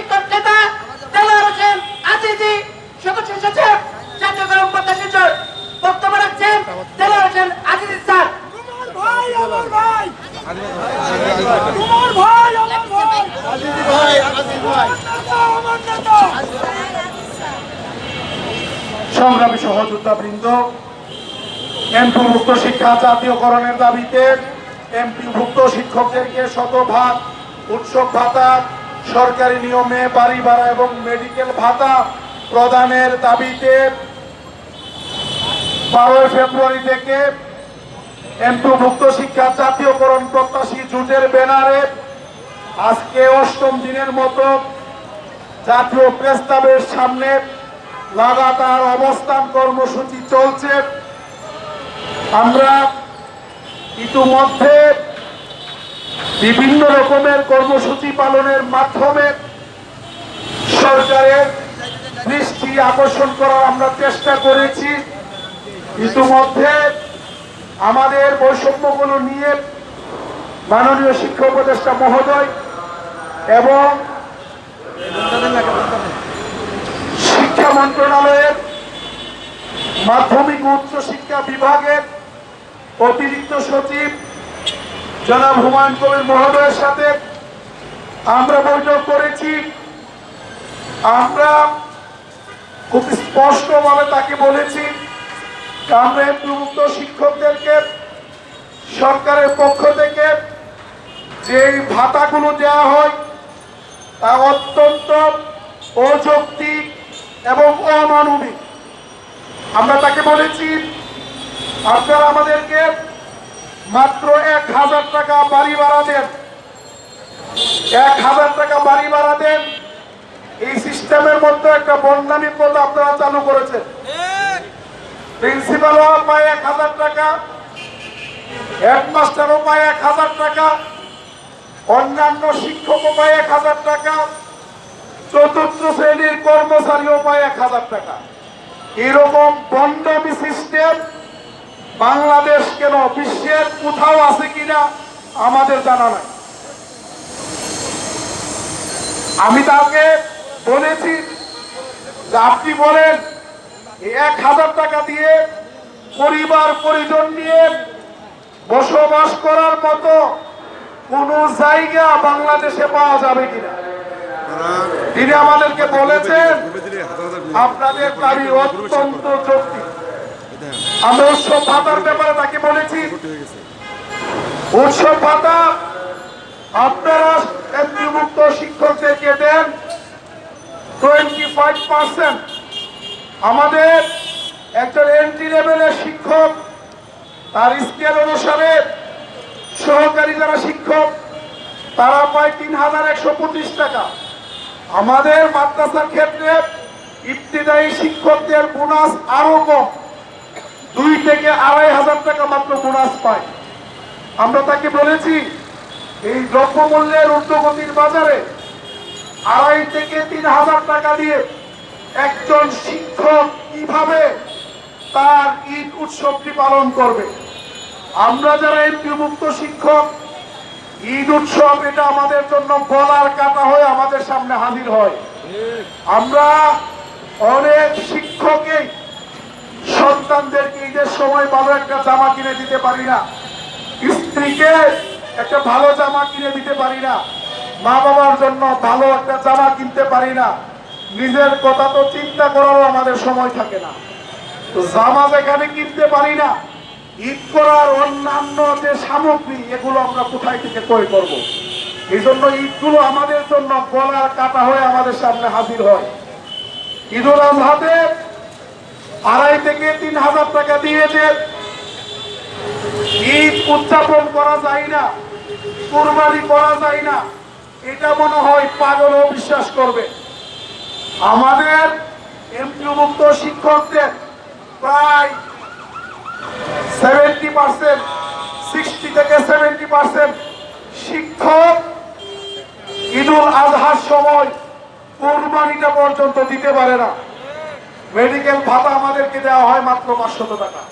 শিক্ষক নেতা আজিজি সদস্য সচিব বক্তব্য রাখছেন আজিজি স্যার। সংগ্রামী সহযোদ্ধা বৃন্দ এমপিভুক্ত শিক্ষা জাতীয়করণের দাবিতে এমপিভুক্ত শিক্ষকদেরকে শতভাগ উৎসব ভাতা সরকারি নিয়মে বাড়ি ভাড়া এবং মেডিকেল ভাতা প্রদানের দাবিতে বারোই ফেব্রুয়ারি থেকে এমপিভুক্ত শিক্ষা জাতীয়করণ প্রত্যাশী জোটের ব্যানারে আজকে অষ্টম দিনের মতো জাতীয় প্রস্তাবের সামনে লাগাতার অবস্থান কর্মসূচি চলছে। আমরা ইতিমধ্যে বিভিন্ন রকমের কর্মসূচি পালনের মাধ্যমে সরকারের দৃষ্টি আকর্ষণ করার আমরা চেষ্টা করেছি। ইতিমধ্যে আমাদের বৈষম্যগুলো নিয়ে মাননীয় শিক্ষা উপদেষ্টা মহোদয় এবং শিক্ষা মন্ত্রণালয়ের মাধ্যমিক উচ্চ শিক্ষা বিভাগের অতিরিক্ত সচিব জনাব হুমায়ুন কবির মহোদয়ের সাথে আমরা বৈঠক করেছি। আমরা খুব স্পষ্টভাবে তাকে বলেছি আমরা এমপিভুক্ত শিক্ষকদেরকে, সরকারের পক্ষ থেকে যে ভাতাগুলো দেওয়া হয়, তা অত্যন্ত অযৌক্তিক এবং অমানবিক। আমরা তাকে বলেছি, আপনারা আমাদেরকে মাত্র এক হাজার টাকা বাড়ি ভাড়া দেন। এক হাজার টাকা বাড়ি ভাড়া দেন। এই সিস্টেমের মধ্যে একটা বন্যামি পদ আপনারা চালু করেছেন। প্রিন্সিপালও পায় এক হাজার টাকা হেডমাস্টারও পায় এক হাজার টাকা, অন্যান্য শিক্ষকও পায় এক হাজার টাকা, চতুর্থ শ্রেণির কর্মচারীও পায় এক হাজার টাকা। এরকম বন্ডামি সিস্টেম বাংলাদেশ কেন বিশ্বের কোথাও আছে কিনা আমাদের জানা নাই। আমি তাকে বলেছি যে আপনি বলেন এক হাজার টাকা দিয়ে পরিবার পরিজন নিয়ে বসবাস করার মতো কোন জায়গা বাংলাদেশে পাওয়া যাবে কিনা? তিনি আমাদেরকে বলেছেন, আপনাদের দাবি অত্যন্ত যৌক্তিক। আমরা উৎসব ভাতার ব্যাপারে তাকে বলেছি। উৎসব ভাতা আপনারা এমপিভুক্ত শিক্ষকদেরকে দেন টোয়েন্টি ফাইভ পার্সেন্ট আমাদের একজন এন্ট্রি লেভেলের শিক্ষক, তার স্কেল অনুসারে সহকারী যারা শিক্ষক, তারা পায় তিন হাজার একশো পঁচিশ টাকা। আমাদের মাদ্রাসার ক্ষেত্রে ইবতিদায়ী শিক্ষকদের বোনাস আরও কম। দুই থেকে আড়াই হাজার টাকা মাত্র বোনাস পায়। আমরা তাকে বলেছি, এই দ্রব্যমূল্যের ঊর্ধ্বগতির বাজারে আড়াই থেকে তিন হাজার টাকা দিয়ে একজন শিক্ষক কীভাবে তার ঈদ উৎসবটি পালন করবে? আমরা যারা এমপিভুক্ত শিক্ষক, ঈদ উৎসব এটা আমাদের জন্য গলার কাটা হয়ে আমাদের সামনে হাজির হয়। আমরা অনেক শিক্ষকই সন্তানদেরকে ঈদের সময় ভালো একটা জামা কিনে দিতে পারি না। স্ত্রীকে একটা ভালো জামা কিনে দিতে পারি না। মা বাবার জন্য ভালো একটা জামা কিনতে পারি না। নিজের কথা তো চিন্তা করারও আমাদের সময় থাকে না। তো জামা যেখানে কিনতে পারি না, ঈদ করার অন্যান্য যে সামগ্রী, এগুলো আমরা কোথায় থেকে ক্রয় করব। এই জন্য ঈদগুলো আমাদের জন্য গলার কাটা হয়ে আমাদের সামনে হাজির হয়। ঈদুল আজহাতে আড়াই থেকে তিন হাজার টাকা দিয়ে যে ঈদ উদযাপন করা যায় না, কোরবানি করা যায় না, এটা মনে হয় পাগলও বিশ্বাস করবে। আমাদের এমপিভুক্ত শিক্ষকদের প্রায় সেভেন্টি পার্সেন্ট সিক্সটি থেকে সেভেন্টি পার্সেন্ট শিক্ষক ঈদুল আজহার সময় কোরবানিটা পর্যন্ত দিতে পারে না। মেডিকেল ভাতা আমাদেরকে দেওয়া হয় মাত্র পাঁচশত টাকা।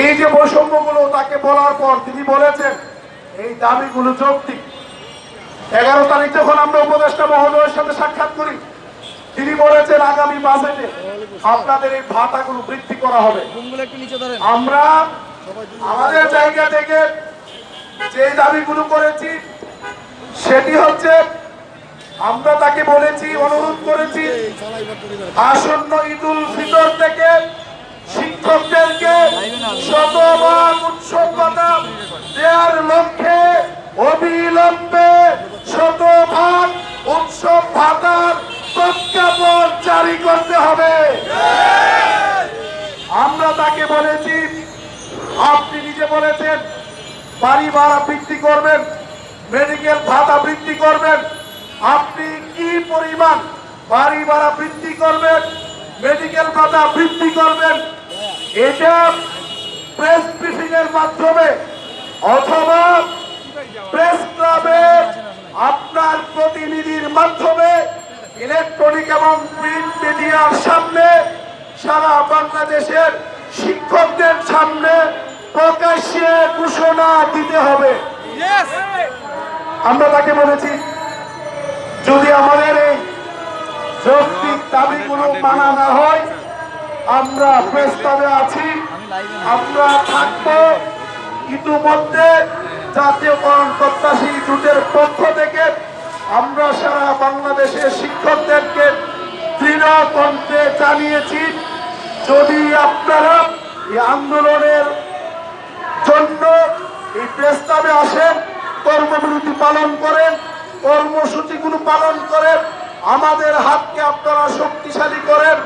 এই যে বৈষম্যগুলো তাকে বলার পর তিনি বলেছেন এই দাবিগুলো যৌক্তিক। এগারো তারিখ যখন আমরা উপদেষ্টা মহোদয়ের সাথে সাক্ষাৎ করি তিনি বলেছেন আগামী বাজেটে আপনাদের এই ভাতাগুলো বৃদ্ধি করা হবে। আমরা আমাদের জায়গা থেকে যে দাবিগুলো করেছি সেটি হচ্ছে আমরা তাকে বলেছি, অনুরোধ করেছি, আসন্ন ঈদুল ফিতর থেকে শিক্ষকদেরকে শতভাগ উৎসব ভাতা দেওয়ার লক্ষ্যে অবিলম্বে শতভাগ উৎসব ভাতার প্রজ্ঞাপন জারি করতে হবে। আমরা তাকে বলেছি, আপনি নিজে বলেছেন, বাড়ি ভাড়া বৃদ্ধি করবেন, মেডিকেল ভাতা বৃদ্ধি করবেন আপনি কি পরিমাণ বাড়ি ভাড়া বৃদ্ধি করবেন? মেডিকেল ভাতা বৃদ্ধি করবেন? এটা প্রেস ব্রিফিং এর মাধ্যমে অথবা প্রেস ক্লাবের আপনার প্রতিনিধির মাধ্যমে ইলেকট্রনিক এবং প্রিন্ট মিডিয়ার সামনে সারা বাংলাদেশের শিক্ষকদের সামনে প্রকাশ্যে ঘোষণা দিতে হবে। আমরা তাকে বলেছি যদি আমাদের এই যৌক্তিক দাবিগুলো মানা না হয়, আমরা প্রস্তাবে আছি, আমরা থাকব। ইতিমধ্যে জাতীয়করণ প্রত্যাশী জোটের পক্ষ থেকে আমরা সারা বাংলাদেশের শিক্ষকদেরকে দৃঢ় কণ্ঠে জানিয়েছি, যদি আপনারা এই আন্দোলনের জন্য এই প্রস্তাবে আসেন, কর্মবিরতি পালন করেন কর্মসূচিগুলো পালন করেন, আমাদের হাতকে আপনারা শক্তিশালী করেন,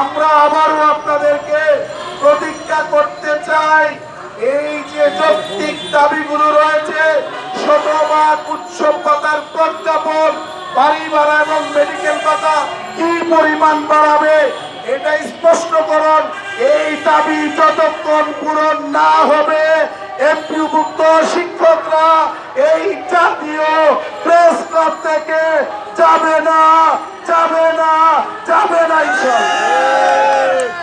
আমরা আবারও আপনাদেরকে প্রতিজ্ঞা করতে চাই। এই যে যৌক্তিক দাবিগুলো রয়েছে, শতভাগ উৎসব পাতার প্রজ্ঞাপন বাড়ি ভাড়া এবং মেডিকেল পাতা কি পরিমাণ বাড়াবে এটা স্পষ্টকরণ এই দাবি যতক্ষণ পূরণ না হবে এমপিভুক্ত শিক্ষকরা এই জাতীয় প্রেস ক্লাব থেকে যাবে না যাবে না যাবে না ঈশ্বর